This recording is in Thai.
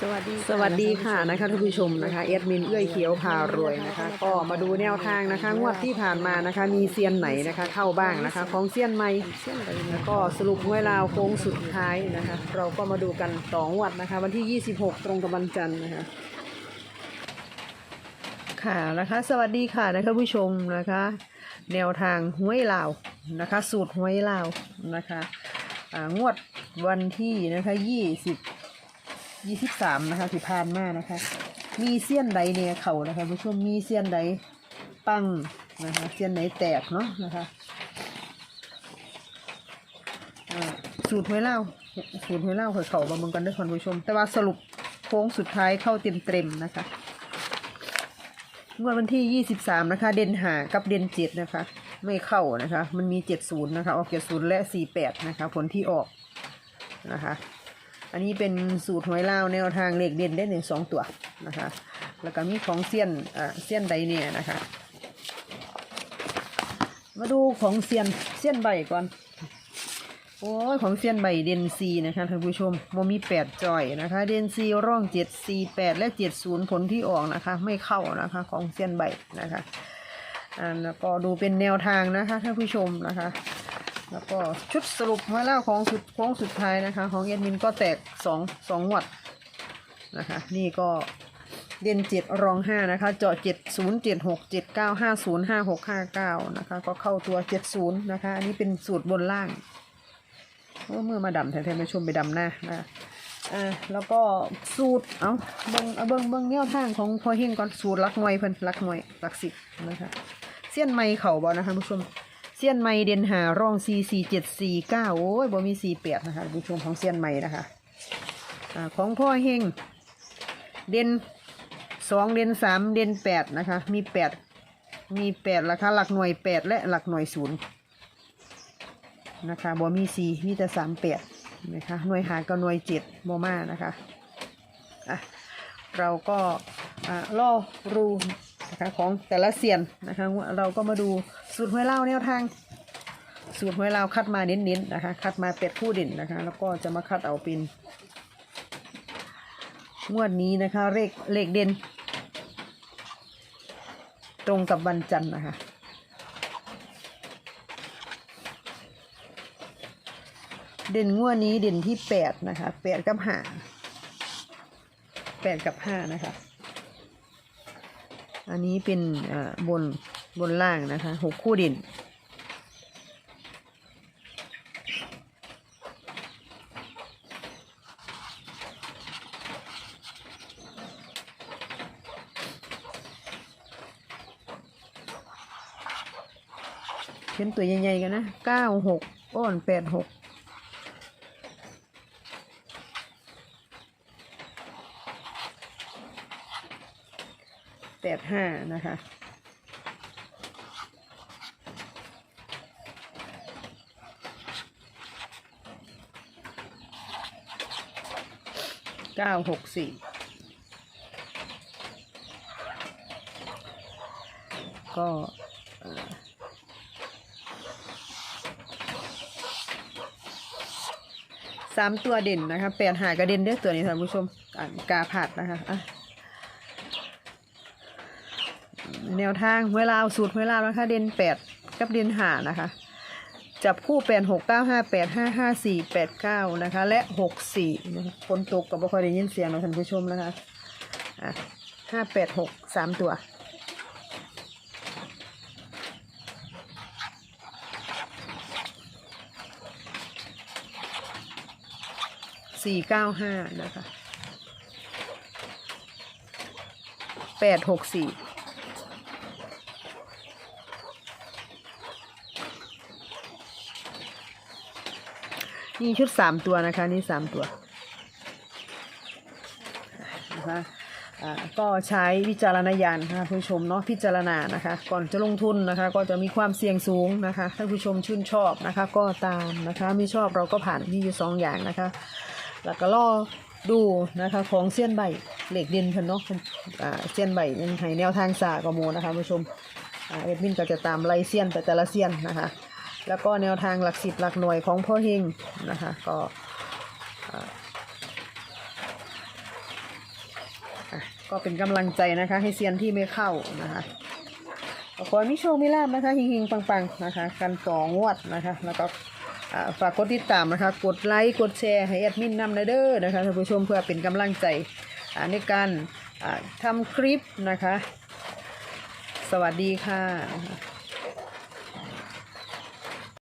สวัสดีสวัสดีค่ะนะคะท่านผู้ชมนะคะเอดมินเอื้อยเขียวพารวยนะคะ ก็มาดูแนวทางนะคะงวดที่ผ่านมานะคะ มีเซียนไหนนะคะ เข้าบ้างนะคะ ของเซียนใหม่เสี้ยนใดแล้วก็สรุปหวยลาวโค้งสุดท้ายนะคะ เราก็มาดูกันต่องวดนะคะ วันที่ 26 ตรงกับวันจันทร์นะคะ ค่ะนะคะ สวัสดีค่ะนะคะผู้ชมนะคะ แนวทางหวยลาวนะคะ สูตรหวยลาวนะคะอ่างวดวันที่นะคะยี่สิบ ยี่สิบสามนะคะที่ผ่านมานะคะ มีเสี้ยนใดเนี่ยเขานะคะผู้ชมมีเสี้ยนใดปังนะคะเสี้ยนไหนแตกเนาะนะคะสูตรหวยลาสูตรหวยลาเคยเขาบาเมืองกันด้วยคุณผู้ชม แต่ว่าสรุปโค้งสุดท้ายเข้าเต็มเต็มๆนะคะงวดวันที่23นะคะ เดนหากับเดนเจ็ดนะคะ ไม่เข้านะคะ มันมี70นย์นะคะ ออก70และ48นะคะ ผลที่ออกนะคะ อันนี้เป็นสูตรหวยลาวแนวทางเลขเด่นได้หนึ่งสองตัวนะคะ แล้วก็มีของเซียนอ่าเซียนใดเนี่ยนะคะ มาดูของเซียนเซียนใบก่อน โอ้ยของเซียนใบเด่นซีนะคะท่านผู้ชมโมมีแปดจอยนะคะ เด่นซีร่องเจ็ดสีแปดและเจ็ดศูนย์ผลที่ออกนะคะ ไม่เข้านะคะของเซียนใบนะคะอ่าแล้วก็ดูเป็นแนวทางนะคะท่านผู้ชมนะคะ แล้วก็ชุดสรุปมาแล้วของสุดโค้งสุดท้ายนะคะ ของเอ็ดมินก็แตกสองสองหวัดนะคะ นี่ก็เด่นเจ็ดรองห้านะคะ เจาะเจ็ดศูนย์เจ็ดหกเจ็ดเก้าห้าศูนย์ห้าหกห้าเก้านะคะ ก็เข้าตัวเจ็ดศูนย์นะคะ อันนี้เป็นสูตรบนล่างเมื่อมือมาดำแทนๆมาชมไปดำหน้านะอ่าแล้วก็สูตร เอาเบิ้งเอเบิ้งเบิ้งแนวทางของพอเฮงก่อนสูตรลักหน่วยเพิ่นลักหน่วยลักสิบนะคะ เสี้ยนไม้เข่าบ่นะคะผู้ชม เสี้ยนไม้เด่นหาร่องสี่สี่เจ็ดสี่เก้าโอ้ยบ่มีสี่แปดนะคะผู้ชมของเสี้ยนไม้นะคะอของพ่อเฮงเด่นสองเด่นสามเด่นแปดนะคะ มีแปดมีแปดราคาหลักหน่วยแปดและหลักหน่วยศูนย์นะคะบ่มีสี่มีแต่สามแปดนะคะหน่วยหารกับหน่วยเจ็ดโมมานะคะอะเราก็อ่าล่อรู นะคะของแต่ละเซียนนะคะ เราก็มาดูสูตรหวยเล่าแนวทาง สูตรหวยเล่าคัดมาเน้นๆนะคะ คัดมาเป็ดผู้ด่นนะคะ แล้วก็จะมาคัดเอาเป็นงวดนี้นะคะเลขเลขเด่นตรงกับวันจันทร์นะคะเด่นงวดนี้เด่นที่แปดนะคะแปดกับห้าแปดกับห้านะคะ อันนี้เป็นบนบนล่างนะคะหกคู่ด่นเขียนตัวใหญ่ๆกันนะเก้าหกอ้อนแปดหก แปดห้านะคะเก้าหกสี่ก็สามตัวเด่นนะคะแปดหากระเด็นเด้อตัวนี้ท่านผู้ชมอ่ากาผัดนะคะอะ แนวทางเวลาสูตรเวลานะคะเด่นแปดกับเด่นหานะคะ จับคู่แปดหกเก้าห้าแปดห้าห้าสี่แปดเก้านะคะ และหกสี่คะฝนตกกับบ่คอยได้ยินเสียงนะท่านผู้ชมนะคะอะห้าแปดหกสามตัวสี่เก้าห้านะคะแปดหกสี่ นี่ชุดสามตัวนะคะ นี่สามตัวนะคะก็ใช้วิจารณญาณนะคะผู้ชมเนาะพิจารณานะคะ ก่อนจะลงทุนนะคะ ก็จะมีความเสี่ยงสูงนะคะถ้าผู้ชมชื่นชอบนะคะ ก็ตามนะคะไม่ชอบเราก็ผ่านมีอยู่สองอย่างนะคะ แล้วก็ล่อดูนะคะของเสี้ยนใบเหล็กด่นเพิ่นเนาะเพิ่นอ่าเสี้ยนใบยังให้แนวทางสากระโมนะคะผู้ชมเอ็ดมินก็จะตามไล่เสี้ยนแต่แต่ละเสี้ยนนะคะ แล้วก็แนวทางหลักสิบหลักหน่วยของพ่อเฮงนะคะก็ก็เป็นกำลังใจนะคะ ให้เซียนที่ไม่เข้านะคะขอให้มิโชคมิลาบนะคะหิงๆปังๆนะคะ กันต่องวดนะคะ แล้วก็ฝากกดติดตามนะคะ กดไลค์กดแชร์ให้แอดมินนำเด้อนะคะท่านผู้ชมเพื่อเป็นกำลังใจในการอ่าทำคลิปนะคะ สวัสดีค่ะ